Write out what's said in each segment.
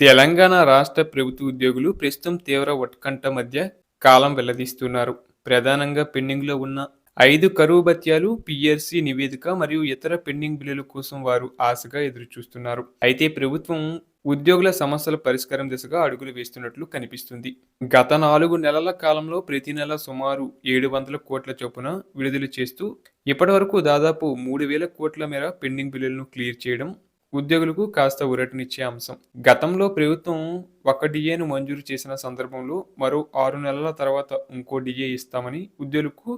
తెలంగాణ రాష్ట్ర ప్రభుత్వ ఉద్యోగులు ప్రస్తుతం తీవ్ర ఉత్కంఠ మధ్య కాలం వెల్లదీస్తున్నారు ప్రధానంగా పెండింగ్లో ఉన్న ఐదు కరువు భత్యాలు పిఆర్సీ నివేదిక మరియు ఇతర పెండింగ్ బిల్లుల కోసం వారు ఆశగా ఎదురుచూస్తున్నారు. అయితే ప్రభుత్వం ఉద్యోగుల సమస్యల పరిష్కారం దిశగా అడుగులు వేస్తున్నట్లు కనిపిస్తుంది. గత నాలుగు నెలల కాలంలో ప్రతి నెల సుమారు ఏడు వందల కోట్ల చొప్పున విడుదల చేస్తూ ఇప్పటివరకు దాదాపు మూడు వేల కోట్ల మేర పెండింగ్ బిల్లులను క్లియర్ చేయడం ఉద్యోగులకు కాస్త ఊరటనిచ్చే అంశం. గతంలో ప్రభుత్వం ఒక డిఏను మంజూరు చేసిన సందర్భంలో మరో ఆరు నెలల తర్వాత ఇంకో డిఏ ఇస్తామని ఉద్యోగులకు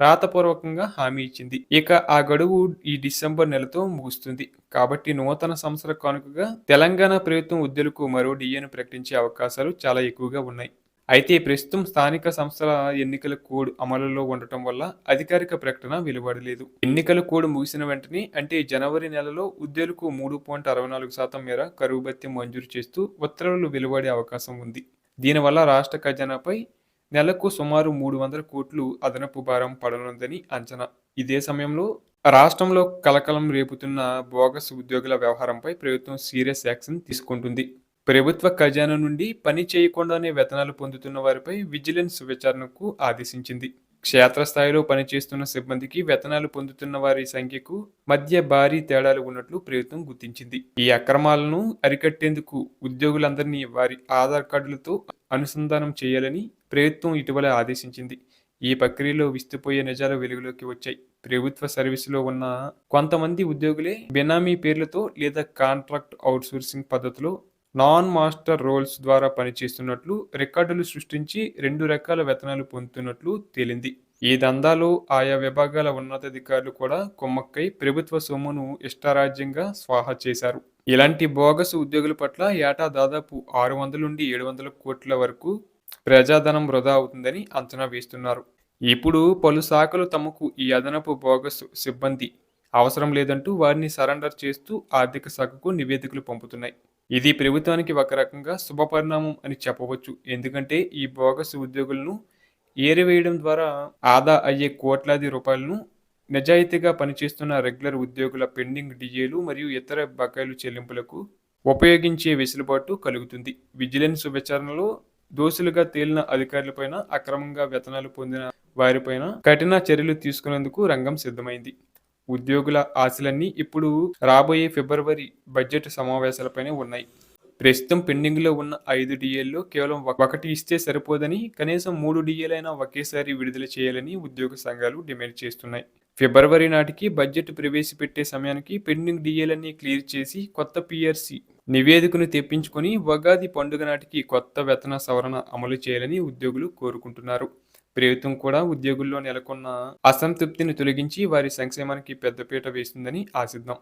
రాతపూర్వకంగా హామీ ఇచ్చింది. ఇక ఆ గడువు ఈ డిసెంబర్ నెలతో ముగుస్తుంది. కాబట్టి నూతన సంవత్సర కానుకగా తెలంగాణ ప్రభుత్వం ఉద్యోగులకు మరో డిఏను ప్రకటించే అవకాశాలు చాలా ఎక్కువగా ఉన్నాయి. అయితే ప్రస్తుతం స్థానిక సంస్థల ఎన్నికల కోడ్ అమలులో ఉండటం వల్ల అధికారిక ప్రకటన వెలువడలేదు. ఎన్నికల కోడ్ ముగిసిన వెంటనే అంటే జనవరి నెలలో ఉద్యోగులకు మూడు పాయింట్ అరవై నాలుగు శాతం మేర కరువు భత్యం మంజూరు చేస్తూ ఉత్తర్వులు వెలువడే అవకాశం ఉంది. దీనివల్ల రాష్ట్ర ఖజానాపై నెలకు సుమారు మూడు వందల కోట్లు అదనపు భారం పడనుందని అంచనా. ఇదే సమయంలో రాష్ట్రంలో కలకలం రేపుతున్న బోగస్ ఉద్యోగుల వ్యవహారంపై ప్రభుత్వం సీరియస్ యాక్షన్ తీసుకుంటుంది. ప్రభుత్వ ఖజానా నుండి పని చేయకుండానే వేతనాలు పొందుతున్న వారిపై విజిలెన్స్ విచారణకు ఆదేశించింది. క్షేత్రస్థాయిలో పనిచేస్తున్న సిబ్బందికి వేతనాలు పొందుతున్న వారి సంఖ్యకు మధ్య భారీ తేడాలు ఉన్నట్లు ప్రభుత్వం గుర్తించింది. ఈ అక్రమాలను అరికట్టేందుకు ఉద్యోగులందరినీ వారి ఆధార్ కార్డులతో అనుసంధానం చేయాలని ప్రభుత్వం ఇటీవల ఆదేశించింది. ఈ ప్రక్రియలో విస్తుపోయే నిజాలు వెలుగులోకి వచ్చాయి. ప్రభుత్వ సర్వీసులో ఉన్న కొంతమంది ఉద్యోగులే బెనామీ పేర్లతో లేదా కాంట్రాక్ట్ అవుట్సోర్సింగ్ పద్ధతిలో నాన్ మాస్టర్ రోల్స్ ద్వారా పనిచేస్తున్నట్లు రికార్డులు సృష్టించి రెండు రకాల వేతనాలు పొందుతున్నట్లు తేలింది. ఈ దందాలో ఆయా విభాగాల ఉన్నతాధికారులు కూడా కొమ్మక్కై ప్రభుత్వ సొమ్మును ఇష్టారాజ్యంగా స్వాహా చేశారు. ఇలాంటి బోగస్ ఉద్యోగుల పట్ల ఏటా దాదాపు ఆరు వందల నుండి ఏడు వందల కోట్ల వరకు ప్రజాధనం వృధా అవుతుందని అంచనా వేస్తున్నారు. ఇప్పుడు పలు శాఖలు తమకు ఈ అదనపు బోగస్ సిబ్బంది అవసరం లేదంటూ వారిని సరెండర్ చేస్తూ ఆర్థిక శాఖకు నివేదికలు పంపుతున్నాయి. ఇది ప్రభుత్వానికి ఒక రకంగా శుభ పరిణామం అని చెప్పవచ్చు. ఎందుకంటే ఈ బోగస్ ఉద్యోగులను ఏరివేయడం ద్వారా ఆదా అయ్యే కోట్లాది రూపాయలను నిజాయితీగా పనిచేస్తున్న రెగ్యులర్ ఉద్యోగుల పెండింగ్ డిఏలు మరియు ఇతర బకాయిలు చెల్లింపులకు ఉపయోగించే వెసులుబాటు కలుగుతుంది. విజిలెన్స్ విచారణలో దోషులుగా తేలిన అధికారులపైన అక్రమంగా వేతనాలు పొందిన వారిపైన కఠిన చర్యలు తీసుకునేందుకు రంగం సిద్ధమైంది. ఉద్యోగుల ఆశలన్నీ ఇప్పుడు రాబోయే ఫిబ్రవరి బడ్జెట్ సమావేశాలపైనే ఉన్నాయి. ప్రస్తుతం పెండింగ్లో ఉన్న ఐదు డిఏల్లో కేవలం ఒకటి ఇస్తే సరిపోదని కనీసం మూడు డిఏలైనా ఒకేసారి విడుదల చేయాలని ఉద్యోగ సంఘాలు డిమాండ్ చేస్తున్నాయి. ఫిబ్రవరి నాటికి బడ్జెట్ ప్రవేశపెట్టే సమయానికి పెండింగ్ డిఏలన్నీ క్లియర్ చేసి కొత్త పిఆర్సి నివేదికను తెప్పించుకొని ఉగాది పండుగ నాటికి కొత్త వేతన సవరణ అమలు చేయాలని ఉద్యోగులు కోరుకుంటున్నారు. ప్రభుత్వం కూడా ఉద్యోగుల్లో నెలకొన్న అసంతృప్తిని తొలగించి వారి సంక్షేమానికి పెద్దపీట వేస్తుందని ఆశిద్దాం.